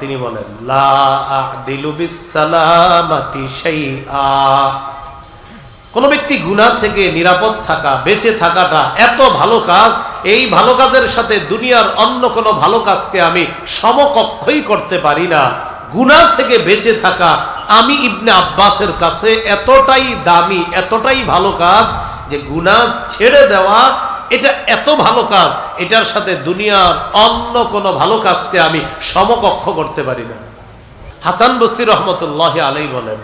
তিনি বলেন, লা ব্যক্তি গুনাহ থেকে নিরাপদ থাকা, বেঁচে থাকাটা এত ভালো কাজ, এই ভালো কাজের সাথে দুনিয়ার অন্য কোনো ভালো কাজকে আমি সমকক্ষই করতে পারি না। গুনাহ থেকে বেঁচে থাকা, আমি ইবনে আব্বাসের কাছে এতটাই দামি, এতটাই ভালো কাজ যে গুনাহ ছেড়ে দেওয়া এটা এত ভালো কাজ, এটার সাথে দুনিয়ার অন্য কোনো ভালো কাজকে আমি সমকক্ষ করতে পারি না। হাসান বসির রহমতুল্লাহ আলাই বলেন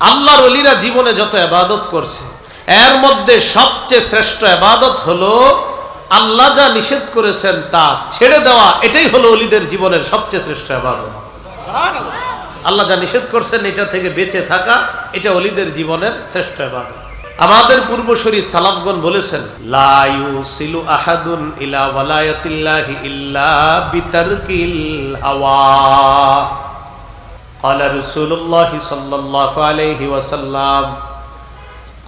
আল্লাহর ওলিরা জীবনে যত ইবাদত করছে, এর মধ্যে সবচেয়ে শ্রেষ্ঠ ইবাদত হলো আল্লাহ যা নিষেধ করেছেন তা ছেড়ে দেওয়া এটাই হলো অলিদের জীবনের সবচেয়ে শ্রেষ্ঠ ইবাদত আল্লাহ যা নিষেধ করছেন এটা থেকে বেঁচে থাকা এটা অলিদের জীবনের শ্রেষ্ঠ ইবাদত আমাদের পূর্বসূরি সালাফগণ বলেছেন লা ইউসিলু আহাদুন ইলা ওয়ালায়াতিল্লাহি ইল্লা বিতারকিল হাওয়া قال رسول الله صلى الله عليه وسلم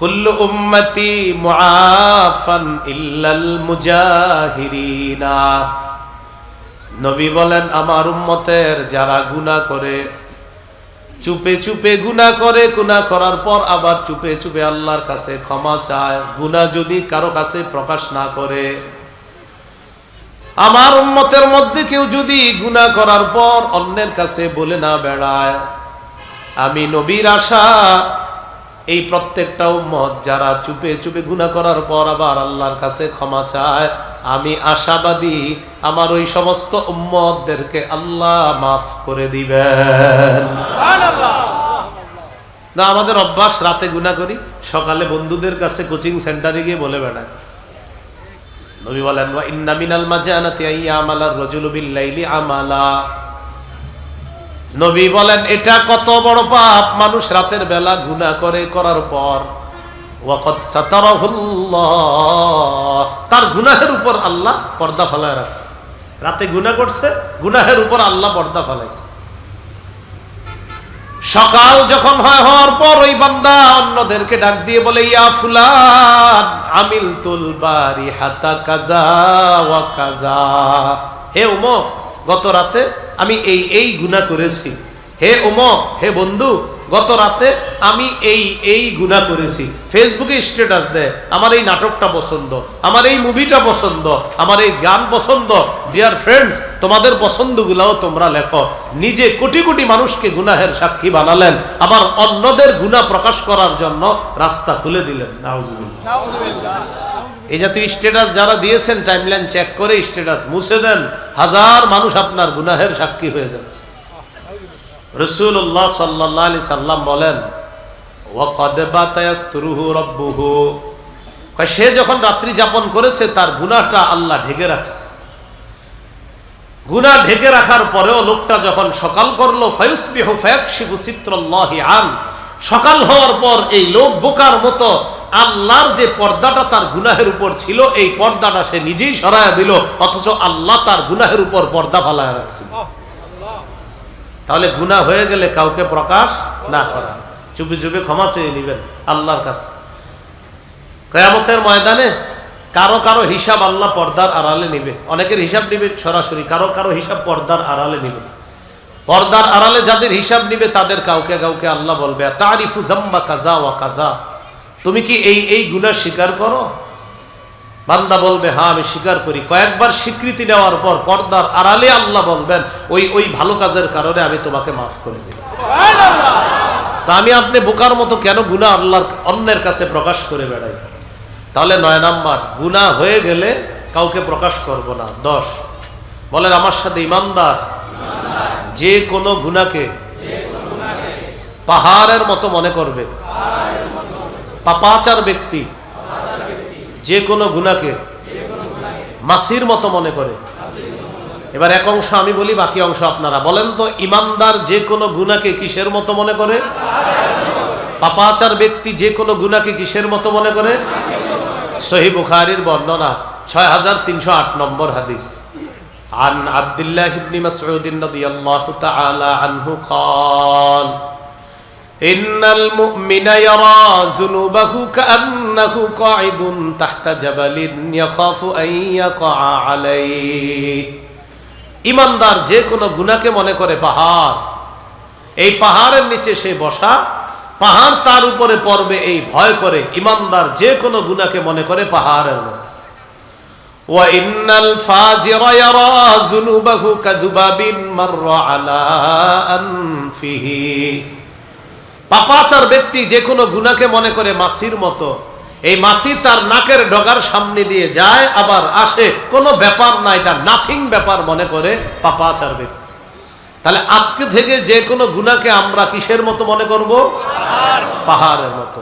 কুল্লু নবী বলেন, আমার উম্মতের যারা গুনাহ করে, চুপে চুপে গুনাহ করে, গুনাহ করার পর আবার চুপে চুপে আল্লাহর কাছে ক্ষমা চায় গুনা যদি কারও কাছে প্রকাশ না করে। আমার উম্মতের মধ্যে কেউ যদি গুণা করার পর অন্যের কাছে বলে না বেড়ায়, আমি নবীর আশা এই প্রত্যেকটা উম্মত যারা চুপে চুপে গুনাহ করার পর আবার আল্লাহর কাছে ক্ষমা চায়, আমি আশাবাদী আমার ওই সমস্ত উম্মতদেরকে আল্লাহ মাফ করে দিবেন। না, আমাদের অভ্যাস, রাতে গুনাহ করি, সকালে বন্ধুদের কাছে কোচিং সেন্টারে গিয়ে বলে বেড়ায় নবী বলেন, ওয়া ইন্না মিনাল মাজানাতি আইয়ামালা রাজুলু বিল্লাইলি আমালা। নবী বলেন, এটা কত বড় পাপ। মানুষ রাতের বেলা গুনাহ করে, করার পর তার গুনাহের উপর আল্লাহ পর্দা রাখছে। রাতে করছে, গুনাহের উপর আল্লাহ পর্দা ফেলাইছে। সকাল যখন হয়, হওয়ার পর ওই বান্দা অন্যদেরকে ডাক দিয়ে বলে, ইয়া ফুলান আমিল তুল বারি হাতা কাজা ওয়া কাজা। হে উমক গত রাতে আমি এই এই গুনাহ করেছি। হে উমক হে বন্ধু, গত রাতে আমি এই এই গুনাহ করেছি। ফেসবুকে স্ট্যাটাস দেয়, আমার এই নাটকটা পছন্দ, আমার এই মুভিটা পছন্দ, আমার এই গান পছন্দ। ডিয়ার ফ্রেন্ডস তোমাদের পছন্দগুলাও তোমরা লেখো। নিজে কোটি কোটি মানুষকে গুনাহের সাক্ষী বানালেন। আবার অন্যদের গুনাহ প্রকাশ করার জন্য রাস্তা খুলে দিলেন। নাউজুবিল্লাহ। এই জাতীয় স্ট্যাটাস যারা দিয়েছেন টাইমলাইন চেক করে স্ট্যাটাস মুছে দেন, হাজার মানুষ আপনার গুনাহের সাক্ষী হয়ে যাচ্ছে। রসুল্লাহ সাল্লাহ আলি সাল্লাম বলেন সে যখন রাত্রি যাপন করেছে, তার গুনাহটা আল্লাহ ঢেকে রাখছে। গুনাহ ঢেকে রাখার পরেও লোকটা যখন সকাল করল, ফায়ুসবিহু ফায়াকশিফু চিত্রাল্লাহি আন। সকাল হওয়ার পর এই লোক বোকার মতো আল্লাহর যে পর্দাটা তার গুনাহের উপর ছিল এই পর্দাটা সে নিজেই সরাইয়া দিল অথচ আল্লাহ তার গুনাহের উপর পর্দা ফালায় রাখছে। তাহলে গুনাহ হয়ে গেলে কাউকে প্রকাশ না করা। চুপি চুপি ক্ষমা চেয়ে নিবেন আল্লাহর কাছে। কেয়ামতের ময়দানে কারও কারও হিসাব আল্লাহ পর্দার আড়ালে নিবে। অনেকের হিসাব নিবে সরাসরি কারও কারও হিসাব পর্দার আড়ালে নিবে পর্দার আড়ালে যাদের হিসাব নিবে তাদের কাউকে কাউকে আল্লাহ বলবে তারিফু জাম্বা কাজা ওয়া কাজা। তুমি কি এই এই গুনাহ স্বীকার করো? বান্দা বলবে হ্যাঁ আমি স্বীকার করি। কয়েকবার স্বীকৃতি নেওয়ার পর পর্দার আড়ালে আল্লাহ বলবেন ওই ওই ভালো কাজের কারণে আমি তোমাকে মাফ করে দিই তা আমি আপনি বোকার মতো কেন গুণা আল্লাহর অন্যের কাছে প্রকাশ করে বেড়াই? তাহলে নয় নাম্বার গুণা হয়ে গেলে কাউকে প্রকাশ করব না। দশ বলেন আমার সাথে ইমানদার যে কোনো গুণাকে পাহাড়ের মতো মনে করবে। পাপাচার ব্যক্তি যে কোনো গুণাকে মাসির মতো মনে করে। এবার এক অংশ আমি বলি, বাকি অংশ আপনারা বলেন তো, ইমানদার যে কোনো গুণাকে কিসের মতো মনে করে? পাপাচার ব্যক্তি যে কোনো গুণাকে কিসের মতো মনে করে? সহি বুখারির বর্ণনা, ছয় হাজার তিনশো আট নম্বর হাদিস। عن عبد الله بن مسعود رضي الله تعالى عنه قال إن المؤمن يرى ذنوبه كأنه قاعد تحت جبل يخاف أن يقع عليه ইমানদার যে কোনো গুনাহকে মনে করে পাহাড় এই পাহাড়ের নিচে সে বসা পাহাড় তার উপরে পড়বে এই ভয় করে ইমানদার যে কোনো গুনাহকে মনে করে পাহাড়ের মতো وإن الفاجر يرى ذنوبه كذباب مر على أنفه পাপাচার ব্যক্তি যে কোনো গুনাকে মনে করে মাসির মতো এই মাসি তার নাকের ডগার সামনে দিয়ে যায় আবার আসে কোনো ব্যাপার না এটা নাথিং ব্যাপার মনে করে পাপাচার ব্যক্তি তাহলে আজকে থেকে যে কোনো গুনাকে আমরা কিসের মতো মনে করব পাহাড়ের মতো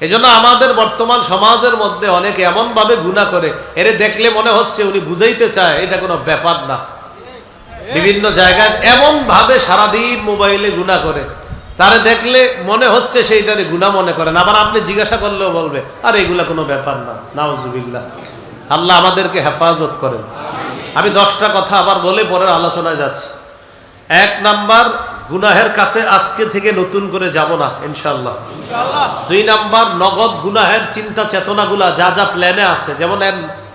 এজন্য আমাদের বর্তমান সমাজের মধ্যে অনেকে এমন ভাবে গুণা করে, এরে দেখলে মনে হচ্ছে উনি বুঝাইতে চায়, এটা কোনো ব্যাপার না। বিভিন্ন জায়গায় এমন ভাবে সারাদিন মোবাইলে গুণা করে, তারে দেখলে মনে হচ্ছে সেইটারে গুণা মনে করেন আবার আপনি জিজ্ঞাসা করলেও বলবে, আর, এগুলা কোনো ব্যাপার না, নাউজুবিল্লাহ। আল্লাহ আমাদেরকে হেফাজত করেন। আমি দশটা কথা আবার বলে পরের আলোচনায় যাচ্ছি। এক নাম্বার গুনাহের কাছে আজকে থেকে নতুন করে যাব না ইনশাল্লাহ দুই নাম্বার, নগদ গুনাহের চিন্তা চেতনাগুলা, যা যা প্ল্যানে আছে। যেমন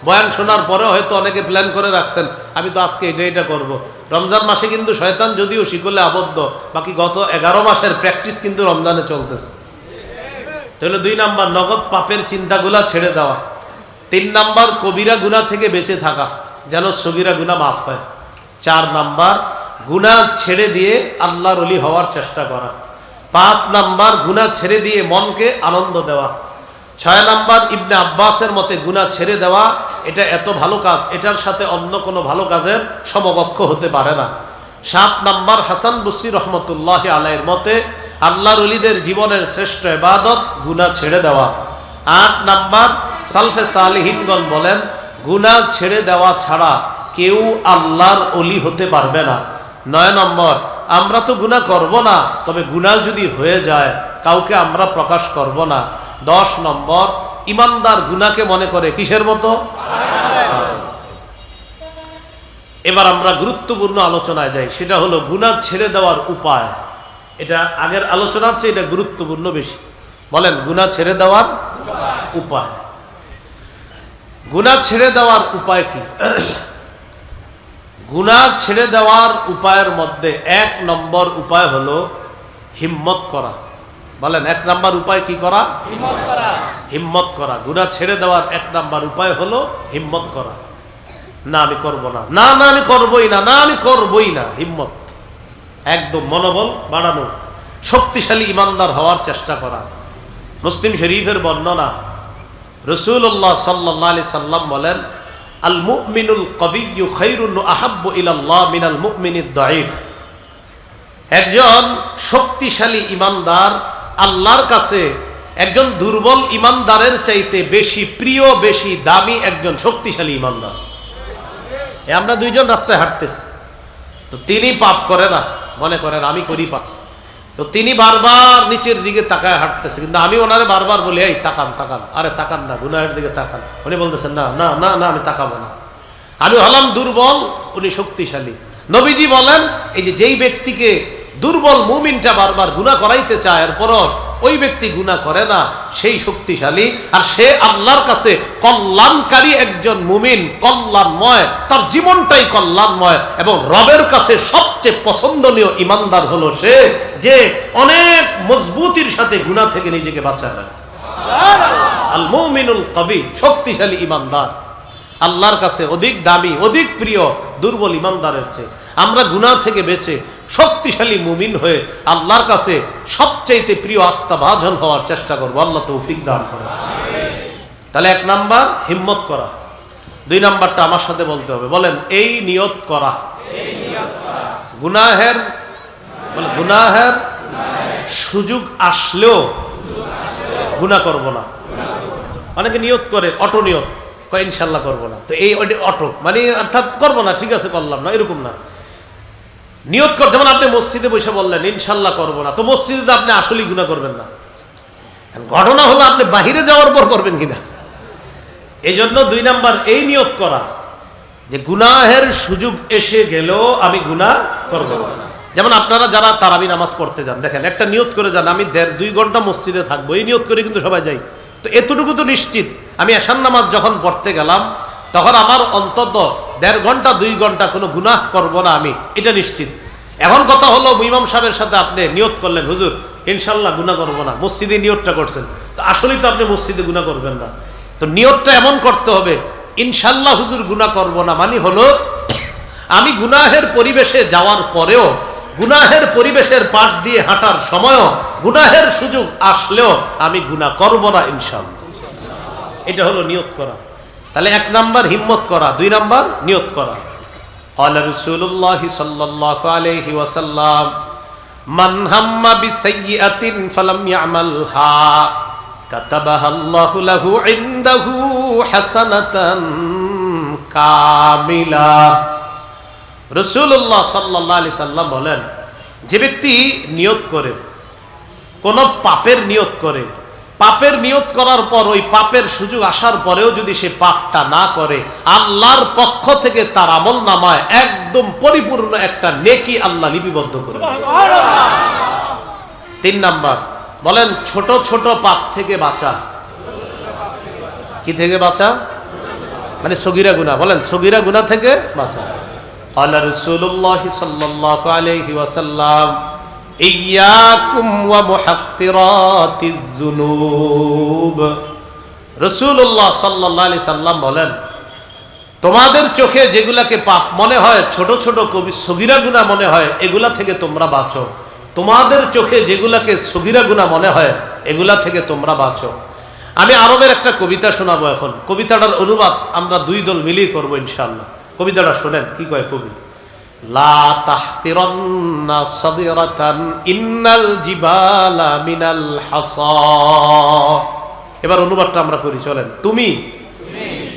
বয়ান শোনার পরে হয়তো অনেকে প্ল্যান করে রাখছেন, আমি তো আজকে এটা এটা করব। রমজান মাসে কিন্তু শয়তান যদিও শিকলে আবদ্ধ, বাকি গত এগারো মাসের প্র্যাকটিস কিন্তু রমজানে চলতেছে। তাহলে দুই নাম্বার, নগদ পাপের চিন্তাগুলা ছেড়ে দেওয়া। তিন নাম্বার, কবিরা গুণা থেকে বেঁচে থাকা, যেন সগিরা গুণা মাফ হয়। চার নাম্বার গুণা ছেড়ে দিয়ে আল্লাহর অলি হওয়ার চেষ্টা করা। পাঁচ নাম্বার গুণা ছেড়ে দিয়ে মনকে আনন্দ দেওয়া। ছয় নাম্বার, ইবনে আব্বাসের মতে গুণা ছেড়ে দেওয়া, এটা এত ভালো কাজ, এটার সাথে অন্য কোনো ভালো কাজের সমকক্ষ হতে পারে না। সাত নাম্বার, হাসান বুসি রহমতুল্লাহ আলাইয়ের মতে, আল্লাহর অলিদের জীবনের শ্রেষ্ঠ এবাদত গুণা ছেড়ে দেওয়া। আট নাম্বার, সালফে সালিহিনগণ বলেন গুণা ছেড়ে দেওয়া ছাড়া কেউ আল্লাহর অলি হতে পারবে না। নয় নম্বর, আমরা তো গুণা করব না, তবে গুণা যদি হয়ে যায়, কাউকে আমরা প্রকাশ করব না। দশ নম্বর, ইমানদার গুনাকে মনে করে কিসের মতো? এবার আমরা গুরুত্বপূর্ণ আলোচনায় যাই, সেটা হলো গুণা ছেড়ে দেওয়ার উপায়। এটা আগের আলোচনার চেয়ে এটা গুরুত্বপূর্ণ বেশি। বলেন গুণা ছেড়ে দেওয়ার উপায়। গুণা ছেড়ে দেওয়ার উপায় কি? গুণা ছেড়ে দেওয়ার উপায়ের মধ্যে এক নম্বর উপায় হলো হিম্মত করা। বলেন এক নাম্বার উপায় কি করা? হিম্মত করা। গুণা ছেড়ে দেওয়ার এক নাম্বার উপায় হলো হিম্মত করা। না আমি করব না। না না আমি করবই না। না আমি করবই না। হিম্মত। একদম মনোবল বাড়ানো। শক্তিশালী ইমানদার হওয়ার চেষ্টা করা। মুসলিম শরীফের বর্ণনা রসুল্লাহ সাল্লাহ আলি সাল্লাম বলেন আল মুমিনুল কবিয়ু খৈরুন আহাব্বু ইলাল্লাহ মিনাল মুমিনিদ দাইফ একজন শক্তিশালী ইমানদার আল্লাহর কাছে একজন দুর্বল ইমানদারের চাইতে বেশি প্রিয়, বেশি দামি একজন শক্তিশালী ইমানদার। আমরা দুইজন রাস্তায় হাঁটতেছি। তো তিনি পাপ করে না, মনে করেন আমি করি পাপ। তো তিনি বারবার নিচের দিকে তাকায় হাঁটতেছে, কিন্তু আমি ওনারে বারবার বলি, এই, তাকান তাকান। আরে, তাকান না, গুনাহের দিকে তাকান। উনি বলতেছেন, না না না না, আমি তাকাবো না। আমি হলাম দুর্বল, উনি শক্তিশালী। নবীজি বলেন, এই যে, যেই ব্যক্তিকে দুর্বল মুমিনটা বারবার গুণা করাইতে চায় এরপর ওই ব্যক্তি গুণা করে না সেই শক্তিশালী। আর সে আল্লাহর কাছে কল্যাণকারী একজন মুমিন কল্যাণময় তার জীবনটাই কল্যাণময় এবং রবের কাছে সবচেয়ে পছন্দনীয় ইমানদার হলো সে যে অনেক মজবুতির সাথে গুণা থেকে নিজেকে বাঁচায় রাখে। আল মুমিনুল কবি শক্তিশালী ইমানদার। আল্লাহর কাছে অধিক দামি অধিক প্রিয় দুর্বল ইমানদারের চেয়ে। আমরা গুনাহ থেকে বেঁচে শক্তিশালী মুমিন হয়ে আল্লাহর কাছে সবচাইতে প্রিয় আস্থা ভাজন হওয়ার চেষ্টা করব। আল্লাহ তৌফিক দান করে তাহলে এক নাম্বার, হিম্মত করা। দুই নাম্বারটা আমার সাথে বলতে হবে। বলেন, এই নিয়ত করা। গুনাহের গুনাহের সুযোগ আসলেও গুনাহ করব না। অনেকে নিয়ত করে, অটো নিয়ত। ইনশাল্লাহ করব না। তো এই অটো। মানে অর্থাৎ করব না, ঠিক আছে, করলাম না, এরকম না। নিয়ত কর, যেমন আপনি মসজিদে বসে বললেন, ইনশাল্লাহ করব না। তো মসজিদে আপনি আসলেই গুণা করবেন না। ঘটনা হলো আপনি বাহিরে যাওয়ার পর করবেন কিনা? এই জন্য দুই নাম্বার, এই নিয়ত করা যে গুনাহের সুযোগ এসে গেলেও আমি গুনাহ করব। যেমন আপনারা যারা তারাবি নামাজ পড়তে যান, দেখেন, একটা নিয়ত করে যান, আমি দেড়, দুই ঘণ্টা মসজিদে থাকব, এই নিয়ত করে কিন্তু সবাই যাই। তো এতটুকু তো নিশ্চিত। আমি এশান নামাজ যখন পড়তে গেলাম তখন আমার অন্তত দেড় ঘণ্টা, দুই ঘণ্টা কোনো গুনাহ করব না আমি, এটা নিশ্চিত। এখন কথা হলো, ইমাম সাহেবের সাথে আপনি নিয়ত করলেন, হুজুর ইনশাল্লাহ গুনাহ করব না, মসজিদে নিয়তটা করছেন। তো আসলেই তো আপনি মসজিদে গুনাহ করবেন না। তো নিয়তটা এমন করতে হবে ইনশাল্লাহ হুজুর, গুনাহ করব না মানে হলো, আমি গুনাহের পরিবেশে যাওয়ার পরেও, গুনাহের পরিবেশের পাশ দিয়ে হাঁটার সময়ও, গুনাহের সুযোগ আসলেও আমি গুনাহ করব না ইনশাল্লাহ এটা হলো নিয়ত করা। তাহলে এক নাম্বার হিম্মত করা দুই নাম্বার নিয়ত করা قال رسول الله صلى الله عليه وسلم من هم بسيئة فلم يعملها كتبها الله له عنده حسنة كاملة রসুল্লাহ সাল্লাহ আলি সাল্লাম বলেন যে ব্যক্তি নিয়ত করে কোন পাপের নিয়ত করে পাপের নিয়ত করার পর ওই পাপের সুযোগ আসার পরেও যদি সে পাপটা না করে, আল্লাহর পক্ষ থেকে তার আমল নামায় একদম পরিপূর্ণ একটা নেকি আল্লাহ লিপিবদ্ধ করে তিন নাম্বার, বলেন ছোট ছোট পাপ থেকে বাঁচা। কি থেকে বাঁচা? মানে সগিরা গুনা বলেন, সগিরা গুনা থেকে বাঁচা। আল্লাহ রসুল্লাহ সাল্লাহ আলহি ওয়াসাল্লাম বলেন, তোমাদের চোখে যেগুলাকে পাপ মনে হয়, ছোট ছোট কবি সগিরা গুণা মনে হয়, এগুলা থেকে তোমরা বাঁচো। তোমাদের চোখে যেগুলাকে সগিরা গুণা মনে হয়, এগুলা থেকে তোমরা বাঁচো। আমি আরবের একটা কবিতা শোনাবো এখন। কবিতাটার অনুবাদ আমরা দুই দল মিলিয়ে করব ইনশাল্লাহ কবিতাটা শোনেন, কি কয় কবি? লা এবার অনুবাদটা আমরা করি, চলেন। তুমি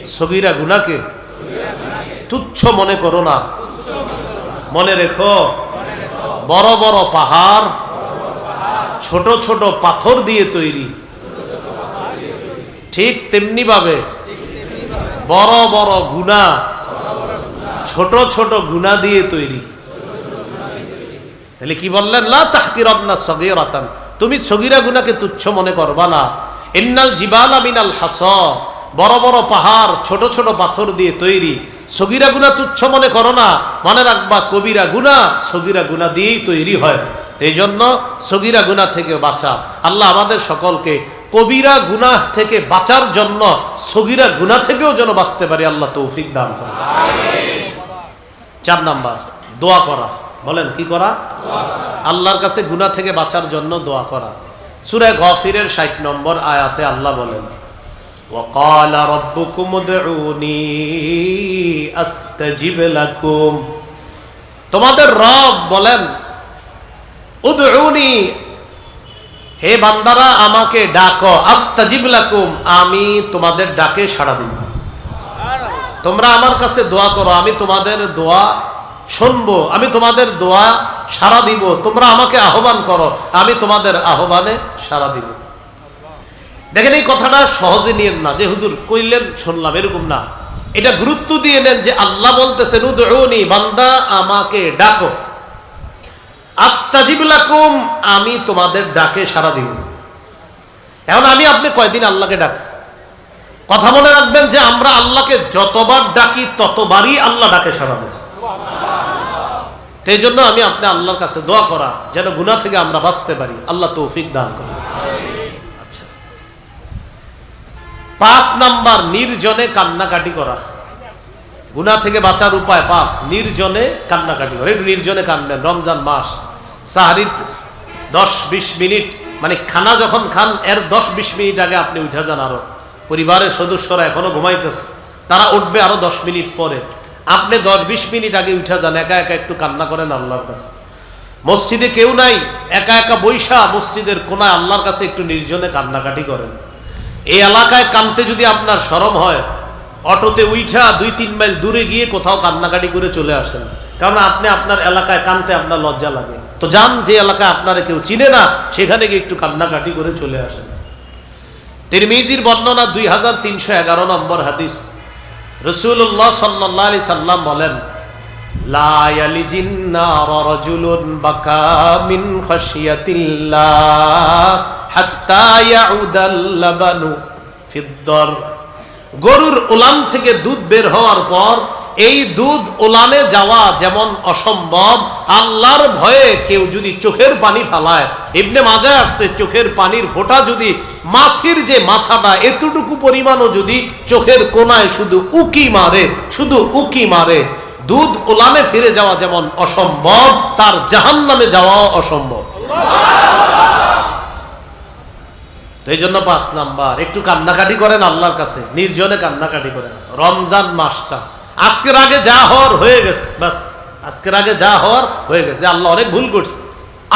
সগিরা গুনাকে তুচ্ছ মনে করো না। মনে রেখো, বড় বড় পাহাড় ছোট ছোট পাথর দিয়ে তৈরি। ঠিক তেমনি ভাবে বড় বড় গুণা ছোট ছোট গুণা দিয়ে তৈরি। তাহলে কি বললেন? লা তাহকিরান্না সগীরাতান। তুমি সগিরা গুনাকে তুচ্ছ মনে করবা না। ইন্নাল জিবালা মিনাল হাস। বড় বড় পাহাড়, ছোট ছোট পাথর দিয়ে তৈরি। সগিরা গুনা তুচ্ছ মনে করো না। মনে রাখবা, কবিরা গুনা সগিরা গুনা দিয়েই তৈরি হয়। এই জন্য সগিরা গুনা থেকে বাঁচা। আল্লাহ আমাদের সকলকে কবিরা গুনাহ থেকে বাঁচার জন্য সগিরা গুনাহ থেকেও যেন বাঁচতে পারি, আল্লাহ তৌফিক দান করে চার নাম্বার দোয়া করা বলেন কি করা আল্লাহর কাছে গুনাহ থেকে বাঁচার জন্য দোয়া করা সূরা গফিরের 60 নম্বর আয়াতে আল্লাহ বলেন وقال ربكم ادعوني استجب لكم তোমাদের রব বলেন উদউনি হে বান্দারা আমাকে ডাকো আস্তাজিব লাকুম আমি তোমাদের ডাকে সাড়া দিব তোমরা আমার কাছে দোয়া করো, আমি তোমাদের দোয়া শুনব, আমি তোমাদের দোয়া সাড়া দিব, তোমরা আমাকে আহ্বান করো, আমি তোমাদের আহ্বানে সাড়া দিব। দেখেন এই কথাটা সহজে নিয়েন না, যে হুজুর কইলেন, শুনলাম, এরকম না। এটা গুরুত্ব দিয়ে নেন যে আল্লাহ বলতেছেন, উদউনি, বান্দা, আমাকে ডাকো। আস্তাজিব লাকুম, আমি তোমাদের ডাকে সাড়া দিব। এখন আমি, আপনি কয়দিন আল্লাহকে ডাকছি কথা মনে রাখবেন যে আমরা আল্লাহকে যতবার ডাকি, ততবারই আল্লাহ ডাকে সাড়া দেয় এই জন্য আমি আপনি আল্লাহর কাছে দোয়া করা, যেন গুনাহ থেকে আমরা বাঁচতে পারি। আল্লাহ তৌফিক দান করে। আচ্ছা। পাঁচ নাম্বার, নির্জনে কান্নাকাটি করা। গুনা থেকে বাঁচার উপায় পাঁচ, নির্জনে কান্নাকাটি করা। একটু নির্জনে কান্দেন, রমজান মাস। সাহারির দশ বিশ মিনিট মানে খানা যখন খান, এর দশ বিশ মিনিট আগে আপনি উঠে যান আরও। পরিবারের সদস্যরা এখনও ঘুমাইতেছে। তারা উঠবে আরও দশ মিনিট পরে। আপনি দশ বিশ মিনিট আগে উঠে যান, একা একা একটু কান্না করেন আল্লাহর কাছে। মসজিদে কেউ নাই, একা একা বৈশা মসজিদের কোনায় আল্লাহর কাছে একটু নির্জনে কান্নাকাটি করেন। এই এলাকায় কানতে যদি আপনার সরম হয়, অটোতে উইঠা দুই তিন মাইল দূরে গিয়ে কোথাও কান্নাকাটি করে চলে আসেন। কারণ আপনি আপনার এলাকায় কানতে আপনার লজ্জা লাগে। তো যান, যে এলাকায় আপনারা কেউ চিনে না, সেখানে গিয়ে একটু কান্নাকাটি করে চলে আসেন। তিরমিজির বর্ণনা দুই হাজার তিনশো এগারো নম্বর হাদিস। রসুল্লাহ সাল্লাহ আলি সাল্লাম বলেন গরুর উলান থেকে দুধ বের হওয়ার পর এই দুধ উলানে যাওয়া যেমন অসম্ভব, আল্লাহর ভয়ে কেউ যদি চোখের পানি ফেলায় ইবনে মাজায় আসছে, চোখের পানির ফোঁটা যদি মাছির যে মাথাটা, এতটুকু পরিমাণও যদি চোখের কোনায় শুধু উকি মারে, শুধু উকি মারে। দুধ উলানে ফিরে যাওয়া যেমন অসম্ভব, তার জাহান নামে যাওয়াও অসম্ভব। এই জন্য পাঁচ নাম্বার, একটু কান্নাকাটি করেন আল্লাহর কাছে, নির্জনে কান্নাকাটি করেন। রমজান মাসটা আজকের আগে যা হওয়ার হয়ে গেছে, বাস, আজকের আগে যা হওয়ার হয়ে গেছে আল্লাহ অনেক ভুল করছে।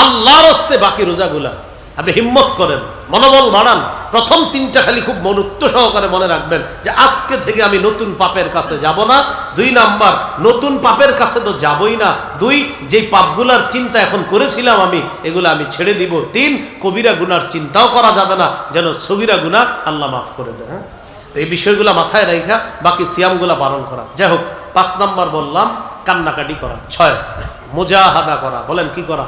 আল্লাহর হস্তে বাকি রোজাগুলা আপনি হিম্মত করেন, মনোবল বাড়ান, প্রথম তিনটা খালি খুব মনুত্ব সহকারে মনে রাখবেন যে আজকে থেকে আমি নতুন পাপের কাছে যাব না, দুই নাম্বার, নতুন পাপের কাছে তো যাবই না, দুই যে পাপগুলার চিন্তা এখন করেছিলাম আমি, এগুলো আমি ছেড়ে দিব, তিন, কবিরা গুনার চিন্তাও করা যাবে না, যেন সবিরা গুনা আল্লাহ মাফ করে দেয় হ্যাঁ? তো এই বিষয়গুলো মাথায় রেখা বাকি সিয়ামগুলা পালন করা। যাই হোক পাঁচ নাম্বার বললাম, কান্নাকাটি করা। ছয়, মুজাহাদা করা। বলেন, কি করা?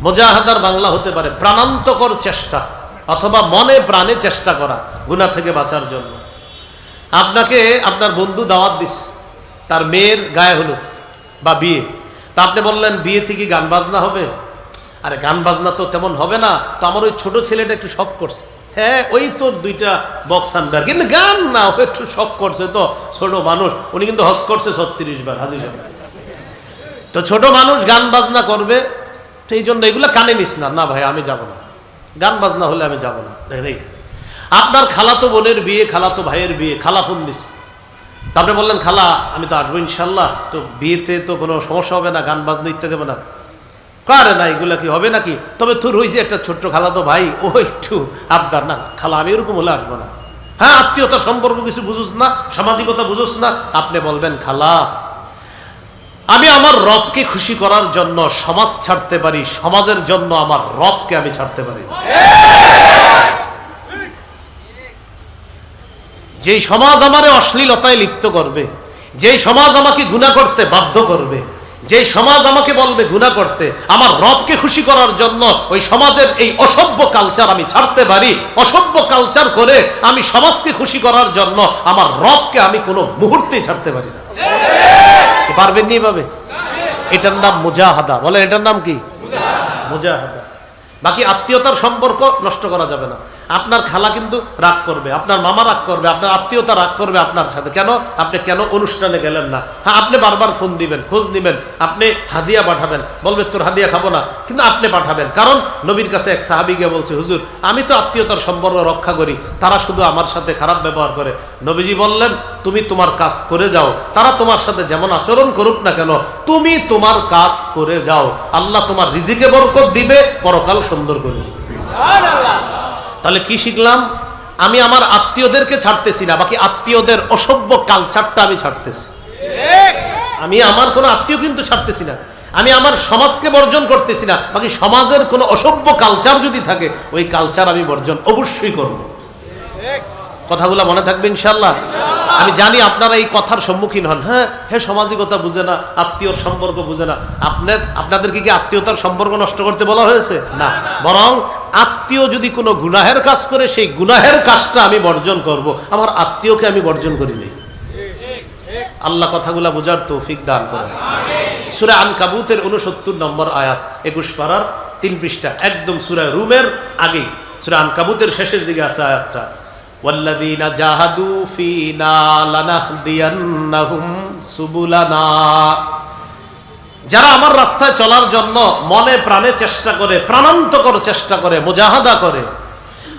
মোজাহাদার বাংলা হতে পারে প্রাণান্তকর চেষ্টা অথবা মনে প্রাণে চেষ্টা করা গুণা থেকে বাঁচার জন্য। আপনাকে আপনার বন্ধু দাওয়াত দিস, তার মেয়ের গায়ে হলুদ বা বিয়ে। তা আপনি বললেন, বিয়ে থেকে গান বাজনা হবে? আরে, গান বাজনা তো তেমন হবে না, তো আমার ওই ছোট ছেলেটা একটু শখ করছে। হ্যাঁ ওই তো দুইটা বক্স আনবার কিন্তু গান না, ও একটু শখ করছে তো, ছোট মানুষ। উনি কিন্তু হস করছে ছত্রিশ বার, হাজির। তো ছোট মানুষ গান বাজনা করবে এই জন্য এগুলো কানে নিস না। না ভাই, আমি যাব না। গান বাজনা হলে আমি যাব না। দেখেন আপনার খালাতো বোনের বিয়ে, খালাতো ভাইয়ের বিয়ে, খালা ফোন দিস। তারপরে বললেন, খালা, আমি তো আসব ইনশাল্লাহ। তো বিয়েতে তো কোনো সমস্যা হবে না, গান বাজনা ইত্যাদি হবে না। কারে না, এগুলা কি হবে নাকি? তবে তোর হয়েছে একটা ছোট্ট খালা তো ভাই, ও একটু আবদার না। খালা, আমি এরকম হলে আসব না। হ্যাঁ আত্মীয়তা সম্পর্ক কিছু বুঝুস না, সামাজিকতা বুঝুস না, আপনি বলবেন, খালা, আমি আমার রবকে খুশি করার জন্য সমাজ ছাড়তে পারি, সমাজের জন্য আমার রবকে আমি ছাড়তে পারি। যেই সমাজ আমারে অশ্লীলতায় লিপ্ত করবে, যেই সমাজ আমাকে গুণা করতে বাধ্য করবে যে সমাজ আমাকে বলবে গুণা করতে আমার রবকে খুশি করার জন্য ওই সমাজের এই অসভ্য কালচার আমি ছাড়তে পারি অসভ্য কালচার করে আমি সমাজকে খুশি করার জন্য আমার রবকে আমি কোনো মুহূর্তে ছাড়তে পারি না। পারবেন নি এভাবে? এটার নাম মুজাহাদা। বলেন এটার নাম কি? মুজাহাদা। বাকি আত্মীয়তার সম্পর্ক নষ্ট করা যাবে না। আপনার খালা কিন্তু রাগ করবে, আপনার মামা রাগ করবে, আপনার আত্মীয়তা রাগ করবে আপনার সাথে। কেন? আপনি কেন অনুষ্ঠানে গেলেন না? হ্যাঁ আপনি বারবার ফোন দিবেন, খোঁজ দিবেন আপনি হাদিয়া পাঠাবেন, বলবে, তোর হাদিয়া খাব না। কিন্তু আপনি পাঠাবেন। কারণ নবীর কাছে এক সাহাবি গিয়ে বলছে, হুজুর, আমি তো আত্মীয়তার সম্পর্ক রক্ষা করি, তারা শুধু আমার সাথে খারাপ ব্যবহার করে। নবীজি বললেন, তুমি তোমার কাজ করে যাও, তারা তোমার সাথে যেমন আচরণ করুক না কেন, তুমি তোমার কাজ করে যাও। আল্লাহ তোমার রিজিকে বরকত দিবে, পরকাল সুন্দর করে দিবে। তাহলে কি শিখলাম? আমি আমার আত্মীয়দেরকে ছাড়তেছি না, বাকি আত্মীয়দের অসভ্য কালচারটা আমি ছাড়তেছি। আমি আমার কোনো আত্মীয় কিন্তু ছাড়তেছি না। আমি আমার সমাজকে বর্জন করতেছি না, বাকি সমাজের কোনো অসভ্য কালচার যদি থাকে, ওই কালচার আমি বর্জন অবশ্যই করব। কথাগুলো মনে থাকবে ইনশাল্লাহ আমি জানি আপনারা এই কথার সম্মুখীন হন। হ্যাঁ হ্যাঁ সামাজিকতা বুঝে না, আত্মীয়র সম্পর্ক বুঝে না। আপনার, আপনাদেরকে কি আত্মীয়তার সম্পর্ক নষ্ট করতে বলা হয়েছে? না। বরং আত্মীয় যদি কোনো গুনাহের কাজ করে, সেই গুনাহের কাজটা আমি বর্জন করব। আমার আত্মীয়কে আমি বর্জন করি নাই আল্লাহ কথাগুলা বোঝার তৌফিক দান করেন। সুরা আন কাবুতের উনসত্তর নম্বর আয়াত, একুশ পাড়ার তিন পৃষ্ঠা, একদম সুরা রুমের আগেই। সুরা আন কাবুতের শেষের দিকে আছে আয়াতটা। والذين جاهدوا فينا لنهدينهم سبلنا যারা আমার রাস্তায় চলার জন্য মনে প্রাণে চেষ্টা করে প্রাণান্তকর চেষ্টা করে মুজাহাদা করে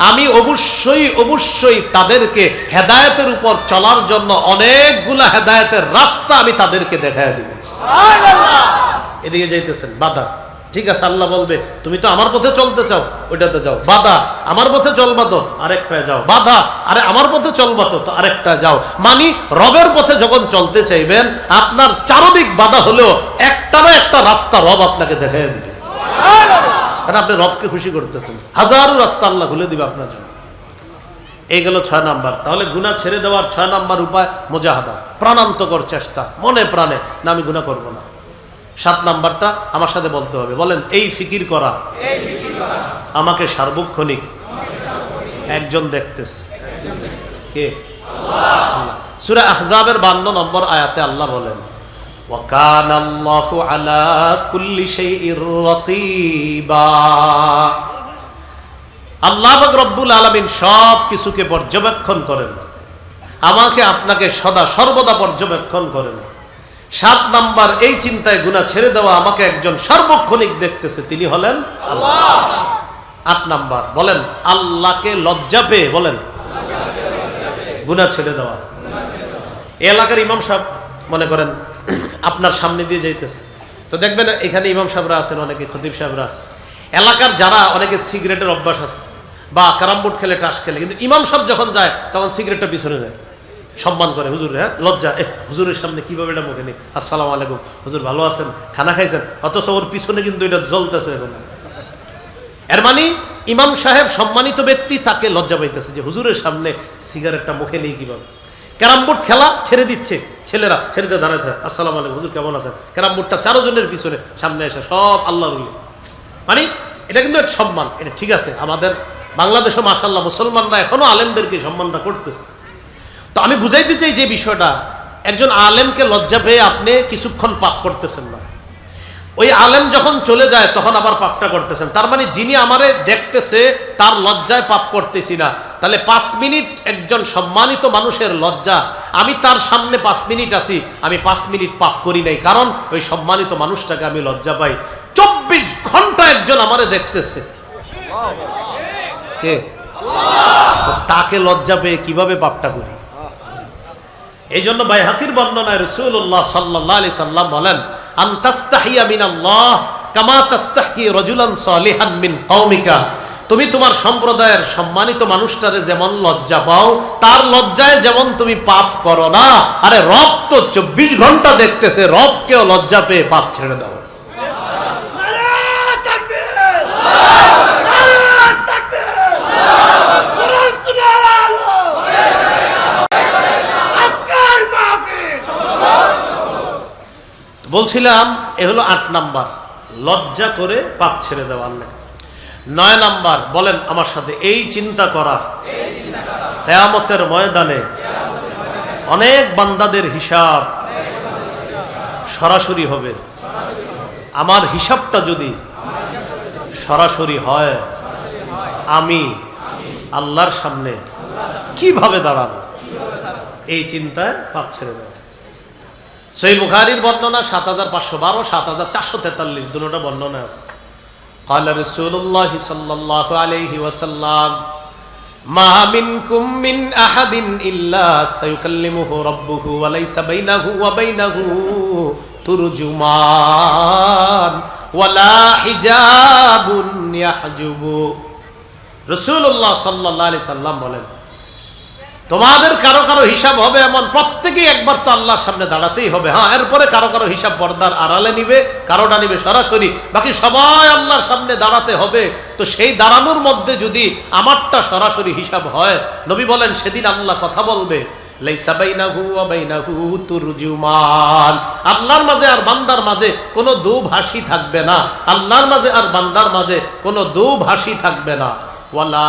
আমি অবশ্যই অবশ্যই তাদেরকে হেদায়েতের উপর চলার জন্য অনেকগুলা হেদায়েতের রাস্তা আমি তাদেরকে দেখায় দিব এদিকে যাইতেছেন বাধা ঠিক আছে, আল্লাহ বলবে, তুমি তো আমার পথে চলতে চাও, ওইটাতে যাও। বাধা, আমার পথে চলবা তো, আরেকটায় যাও। বাধা, আরে আমার পথে চলবা তো আরেকটা যাও। মানি রবের পথে যখন চলতে চাইবেন, আপনার চারদিক বাধা হলেও একটা না একটা রাস্তা রব আপনাকে দেখাই দিবে। কারণ আপনি রবকে খুশি করতেছেন? হাজারো রাস্তা আল্লাহ খুলে দিবে আপনার জন্য। এই গেল ছয় নাম্বার। তাহলে গুণা ছেড়ে দেওয়ার ছয় নাম্বার উপায় মোজাহাদা। প্রাণান্তকর চেষ্টা, মনে প্রাণে, না আমি গুণা করব না। সাত নাম্বারটা আমার সাথে বলতে হবে বলেন এই ফিকির করা আমাকে সার্বক্ষণিক একজন দেখতেছে কে সুরা আহজাবের বান্ন নম্বর আয়াতে আল্লাহ বলেন وكان الله على كل شيء رقيبا আল্লাহ পাক রব্বুল আলামিন সব কিছুকে পর্যবেক্ষণ করেন আমাকে আপনাকে সদা সর্বদা পর্যবেক্ষণ করেন সাত নাম্বার, এই চিন্তায় গুণা ছেড়ে দেওয়া আমাকে একজন সার্বক্ষণিক দেখতেছে, তিনি হলেন আট নাম্বার, বলেন, আল্লাহকে লজ্জা পেয়ে বলেন গুণা ছেড়ে দেওয়া। এলাকার ইমাম সাহেব মনে করেন, আপনার সামনে দিয়ে যাইতেছে। তো দেখবেন, এখানে ইমাম সাহেবরা আছেন, অনেকে খতিব সাহেবরা আছে। এলাকার যারা অনেকে সিগারেটের অভ্যাস আছে, বা ক্যারাম বোর্ড খেলে, টাস খেলে, কিন্তু ইমাম সাহেব যখন যায়, তখন সিগারেটটা পিছনে নেয়। সম্মান করে, হুজুর হ্যাঁ? লজ্জা। এ হুজুরের সামনে কীভাবে এটা মুখে নেই? আসসালামু আলাইকুম। হুজুর, ভালো আছেন? খানা খাইছেন? অথচ ওর পিছনে কিন্তু এটা জ্বলতেছে এখন। এর মানে ইমাম সাহেব সম্মানিত ব্যক্তি, তাকে লজ্জা পাইতেছে যে হুজুরের সামনে সিগারেটটা মুখে নেই কীভাবে? ক্যারাম বোর্ড খেলা ছেড়ে দিচ্ছে। ছেলেরা ছেড়ে দিয়ে দাঁড়াতে আসসালাম আলাইকুম, হুজুর কেমন আছেন? ক্যারাম বোর্ডটা চারো জনের পিছনে, সামনে এসে সব আল্লাহ রুলি মানে এটা কিন্তু একটা সম্মান। এটা ঠিক আছে। আমাদের বাংলাদেশও মাসাল্লাহ মুসলমানরা এখনও আলেমদেরকে সম্মানটা করতেছে। তো আমি বুঝাইতে চাই যে বিষয়টা, একজন আলেমকে লজ্জা পেয়ে আপনি কিছুক্ষণ পাপ করতেছেন না। ওই আলেম যখন চলে যায়, তখন আবার পাপটা করতেছেন। তার মানে যিনি আমারে দেখতেছে, তার লজ্জায় পাপ করতেছি না। তাহলে পাঁচ মিনিট একজন সম্মানিত মানুষের লজ্জা। আমি তার সামনে পাঁচ মিনিট আছি, আমি পাঁচ মিনিট পাপ করি নাই। কারণ ওই সম্মানিত মানুষটাকে আমি লজ্জা পাই। চব্বিশ ঘণ্টা একজন আমারে দেখতেছে। কে? তাকে লজ্জা পেয়ে কীভাবে পাপটা করি? এই জন্য ভাই হাকির বর্ণনায় রসুল্লাহ সাল্লাম বলেন তুমি তোমার সম্প্রদায়ের সম্মানিত মানুষটারে যেমন লজ্জা পাও, তার লজ্জায় যেমন তুমি পাপ করো না, আরে রব তো চব্বিশ ঘণ্টা দেখতেছে, রবকেও লজ্জা পেয়ে পাপ ছেড়ে দাও বলছিলাম, এ হলো আট নাম্বার। লজ্জা করে পাপ ছেড়ে দেওয়া আল্লাহ নয় নাম্বার, বলেন আমার সাথে, এই চিন্তা করা। কেয়ামতের ময়দানে অনেক বান্দাদের হিসাব সরাসরি হবে। আমার হিসাবটা যদি সরাসরি হয়, আমি আল্লাহর সামনে কীভাবে দাঁড়াবো? এই চিন্তায় পাপ ছেড়ে দেওয়া। সেই বুখারির বর্ণনা সাত হাজার পাঁচশো বারো সাত হাজার চারশো তেতাল্লিশ দুটোটা বর্ণনা আছে قال رسول الله صلى الله عليه وسلم ما منكم من أحد إلا سيكلمه ربه وليس بينه وبينه ترجمان ولا حجاب يحجب رسول الله صلى الله عليه وسلم বলেন তোমাদের কারও কারও হিসাব হবে এমন, প্রত্যেকেই একবার তো আল্লাহর সামনে দাঁড়াতেই হবে। হ্যাঁ এরপরে কারও কারও হিসাব পর্দার আড়ালে নিবে, কারোটা নিবে সরাসরি। বাকি সবাই আল্লাহর সামনে দাঁড়াতে হবে। তো সেই দাঁড়ানোর মধ্যে যদি আমারটা সরাসরি হিসাব হয়, নবী বলেন, সেদিন আল্লাহ কথা বলবে আল্লাহর মাঝে আর বান্দার মাঝে কোনো দোভাষী থাকবে না। আল্লাহর মাঝে আর বান্দার মাঝে কোনো দোভাষী থাকবে না। ওয়ালা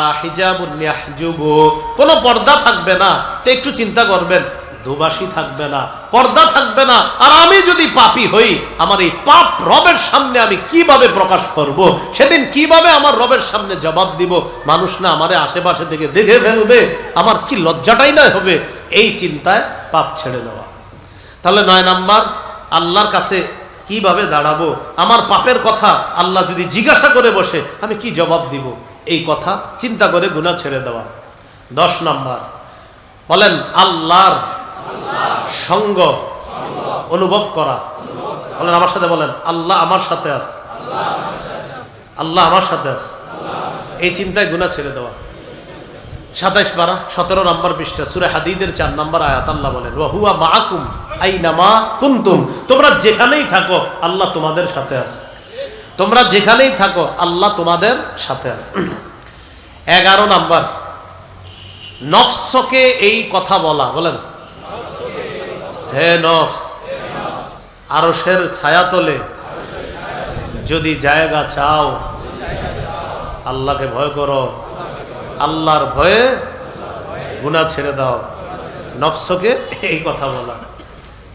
কোনো পর্দা থাকবে না। তো একটু চিন্তা করবেন দুবাসী থাকবে না, পর্দা থাকবে না। আর আমি যদি পাপী হই, আমার এই পাপ রবের সামনে আমি কীভাবে প্রকাশ করব। সেদিন কীভাবে আমার রবের সামনে জবাব দিব? মানুষ না আমারে আশেপাশে থেকে দেখে ফেলবে? আমার কি লজ্জাটাই না হবে? এই চিন্তায় পাপ ছেড়ে দেওয়া। তাহলে নয় নাম্বার, আল্লাহর কাছে কীভাবে দাঁড়াবো? আমার পাপের কথা আল্লাহ যদি জিজ্ঞাসা করে বসে, আমি কি জবাব দিব? এই কথা চিন্তা করে গুণা ছেড়ে দেওয়া। দশ নম্বর, বলেন আল্লাহর সঙ্গ অনুভব করা। বলেন আমার সাথে বলেন, আল্লাহ আমার সাথে আস আল্লাহ আমার সাথে আস এই চিন্তায় গুণা ছেড়ে দেওয়া। সাতাইশ বারা, সতেরো নম্বর পৃষ্ঠা, সুরে হাদিদের চার নম্বর আয়াত, আল্লাহ বলেন ওয়াহুয়া ওহুয়া মাকুম আইনামা কুন্তুম। তোমরা যেখানেই থাকো, আল্লাহ তোমাদের সাথে আছে। তোমরা যেখানেই থাকো, আল্লাহ তোমাদের সাথে আছে। এগারো নাম্বার, নফসকে এই কথা বলা, বলেন। হে নফস আরসের ছায়া তোলে যদি জায়গা চাও, আল্লাহকে ভয় করো। আল্লাহর ভয়ে গুনাহ ছেড়ে দাও। নফসকে এই কথা বলা।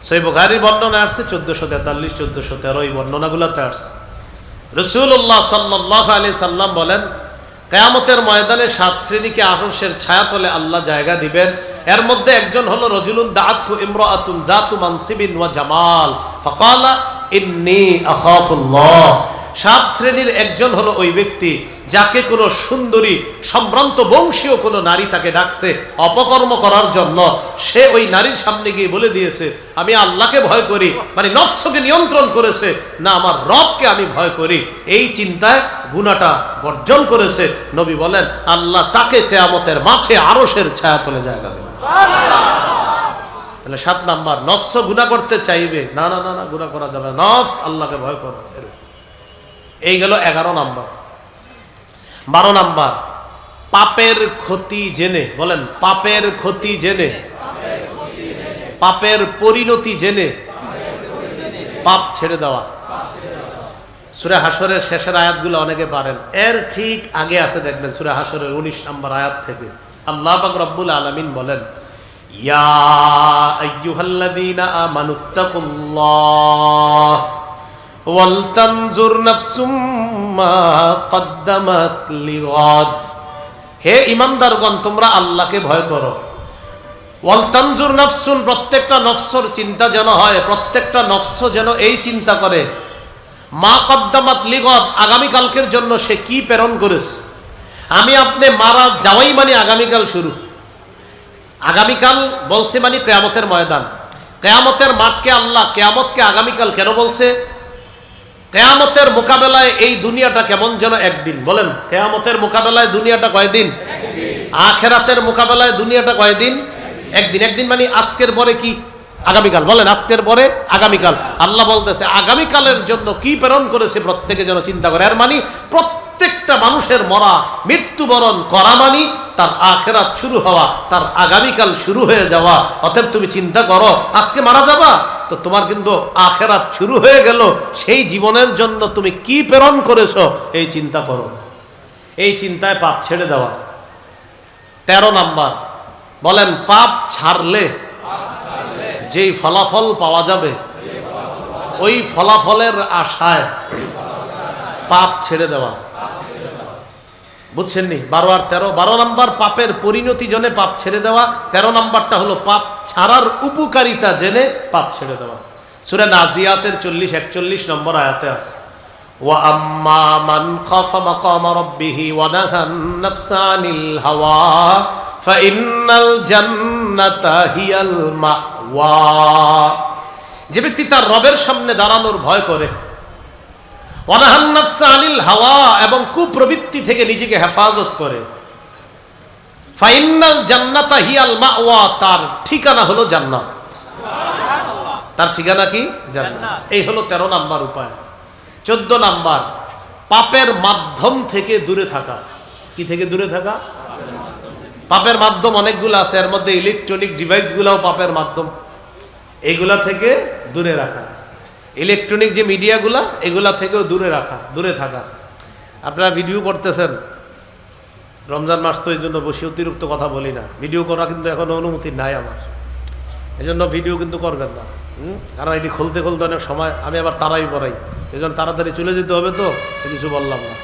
সেই বুখারির বর্ণনা আসছে, চোদ্দশো তেতাল্লিশ, চোদ্দশো তেরো এই বর্ণনাগুলোতে আসছে। রসুল্লাহ সাল্লাহ আলি সাল্লাম বলেন, কেয়ামতের ময়দানে সাত শ্রেণীকে আহসের ছায়া তলে আল্লাহ জায়গা দিবেন। এর মধ্যে একজন হলো রজুলুন দাআতু ইমরাআতুন জাতু মানসিবিন ওয়া জামাল। ফাকালা, ইন্নী আখাফুল্লাহ। সাত শ্রেণির একজন হলো ওই ব্যক্তি যাকে কোনো সুন্দরী সম্ভ্রান্ত বংশীয় কোনো নারী তাকে ডাকছে অপকর্ম করার জন্য। সে ওই নারীর সামনে গিয়ে বলে দিয়েছে, আমি আল্লাহকে ভয় করি মানে নফসকে নিয়ন্ত্রণ করেছে। না, আমার রবকে আমি ভয় করি। এই চিন্তায় গুনাটা বর্জন করেছে। নবী বলেন, আল্লাহ তাকে কেয়ামতের মাঠে আরসের ছায়া তলে জায়গা দেবে তাহলে সাত নাম্বার, নফস গুণা করতে চাইবে? না না না না গুণা করা যাবে। নফস আল্লাহকে ভয় করো। এই গেল এগারো নাম্বার। বারো নাম্বার, পাপের ক্ষতি জেনে, বলেন, পাপের ক্ষতি জেনে, পাপের পরিণতি জেনে, পাপ ছেড়ে দেওয়া। সুরে হাসরের শেষের আয়াতগুলো অনেকে পারেন। এর ঠিক আগে আছে, দেখবেন, সুরে হাসরের উনিশ নম্বর আয়াত থেকে। আল্লাহ পাক রব্বুল আলামিন বলেন, ইয়া আমানুত্তাকুল্লাহ ওয়ালতানজুর নাফসুম মা কদ্দামাত লিগাদ। হে ইমানদারগণ, তোমরা আল্লাহকে ভয় করো। ওয়ালতানজুর নাফসুন, প্রত্যেকটা নফসর চিন্তা যেন হয়, প্রত্যেকটা নফস যেন এই চিন্তা করে। মা কদ্দামাত লিগত আগামীকালকের জন্য সে কি প্রেরণ করেছে? আমি আপনি মারা যাওয়াই মানে আগামীকাল শুরু। আগামীকাল বলছে মানে কেয়ামতের ময়দান। কেয়ামতের মাঠকে আল্লাহ, কেয়ামতকে আগামীকাল কেন বলছে? কেয়ামতের মোকাবেলায় এই দুনিয়াটা কেমন যেন একদিন, বলেন, কেয়ামতের মোকাবেলায় দুনিয়াটা কয়দিন? আখেরাতের মোকাবেলায় দুনিয়াটা কয়দিন? একদিন একদিন মানে আজকের পরে কি? আগামীকাল, বলেন, আজকের পরে আগামীকাল। আল্লাহ বলতেছে, আগামীকালের জন্য কি প্রেরণ করেছে প্রত্যেকে যেন চিন্তা করে। আর মানে প্রত্যেকটা মানুষের মরা মৃত্যুবরণ করা মানি, তার আখেরাত শুরু হওয়া, তার আগামীকাল শুরু হয়ে যাওয়া। অতএব তুমি চিন্তা করো, আজকে মারা যাবা? তো তোমার কিন্তু আখেরাত শুরু হয়ে গেল। সেই জীবনের জন্য তুমি কি প্রেরণ করেছ, এই চিন্তা করো। এই চিন্তায় পাপ ছেড়ে দেওয়া। তেরো নাম্বার, বলেন, পাপ ছাড়লে যেই ফলাফল পাওয়া যাবে, ওই ফলাফলের আশায় পাপ ছেড়ে দেওয়া। বুঝছেন নি বারো আর তেরো বারো নাম্বার পাপের পরিণতি জেনে পাপ ছেড়ে দেওয়া তেরো নাম্বারটা হলো পাপ ছাড়ার উপকারিতা জেনে পাপ ছেড়ে দেওয়া সুরে নাজিয়াতের চল্লিশ একচল্লিশ নম্বর আয়াতে আছে وأما من خاف مقام ربه ونهى النفس عن الهوى فإن الجنة هي المأوى যে ব্যক্তি তার রবের সামনে দাঁড়ানোর ভয় করে হাওয়া এবং কুপ্রবৃত্তি থেকে নিজেকে হেফাজত করে। ফাইনাল জান্নাতা হিয়াল মাওয়া, তার ঠিকানা হলো জান্নাত। তার ঠিকানা কি? জান্নাত। এই হলো তেরো নাম্বার উপায়। চোদ্দ নাম্বার, পাপের মাধ্যম থেকে দূরে থাকা। কি থেকে দূরে থাকা? পাপের মাধ্যম অনেকগুলো আছে, এর মধ্যে ইলেকট্রনিক ডিভাইসগুলোও পাপের মাধ্যম। এইগুলা থেকে দূরে রাখা। ইলেকট্রনিক যে মিডিয়াগুলা, এগুলা থেকেও দূরে রাখা, দূরে থাকা। আপনারা ভিডিও করতেছেন। রমজান মাস তো এই জন্য বসে অতিরিক্ত কথা বলি না। ভিডিও করা কিন্তু এখন অনুমতি নাই আমার। এই জন্য ভিডিও কিন্তু করবেন না? কারণ এটি খুলতে খুলতে অনেক সময় আমি আবার তারাই পড়াই। এই জন্য তাড়াতাড়ি চলে যেতে হবে তো কিছু বললাম না।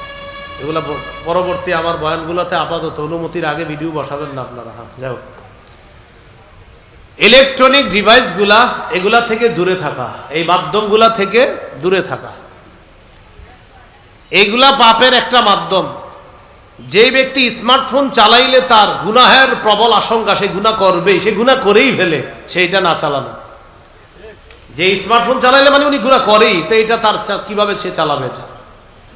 এগুলা পরবর্তী আমার বয়ানগুলোতে আপাতত অনুমতির আগে ভিডিও বসাবেন না আপনারা। হ্যাঁ যাই হোক। ইলেকট্রনিক ডিভাইসগুলা এগুলা থেকে দূরে থাকা, এই মাধ্যমগুলা থেকে দূরে থাকা। এগুলা পাপের একটা মাধ্যম। যে ব্যক্তি স্মার্টফোন চালাইলে তার গুনাহের প্রবল আশঙ্কা, সে গুনাহ করবেই, সে গুনাহ করেই ফেলে, সেইটা না চালানো। যে স্মার্টফোন চালাইলে মানে উনি গুনাহ করেই, তো এটা তার কীভাবে সে চালাবে এটা?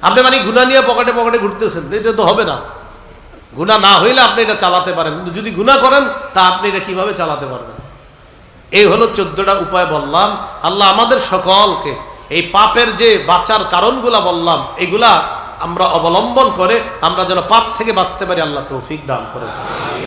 আপনি মানে গুনাহ নিয়ে পকেটে পকেটে ঘুরতেছেন এটা তো হবে না। গুনাহ না হইলে আপনি এটা চালাতে পারেন, কিন্তু যদি গুনাহ করেন, তা আপনি এটা কীভাবে চালাতে পারবেন? এই হলো চোদ্দটা উপায় বললাম। আল্লাহ আমাদের সকলকে এই পাপের যে বাঁচার কারণগুলা বললাম, এগুলা আমরা অবলম্বন করে আমরা যেন পাপ থেকে বাঁচতে পারি, আল্লাহ তৌফিক দান করে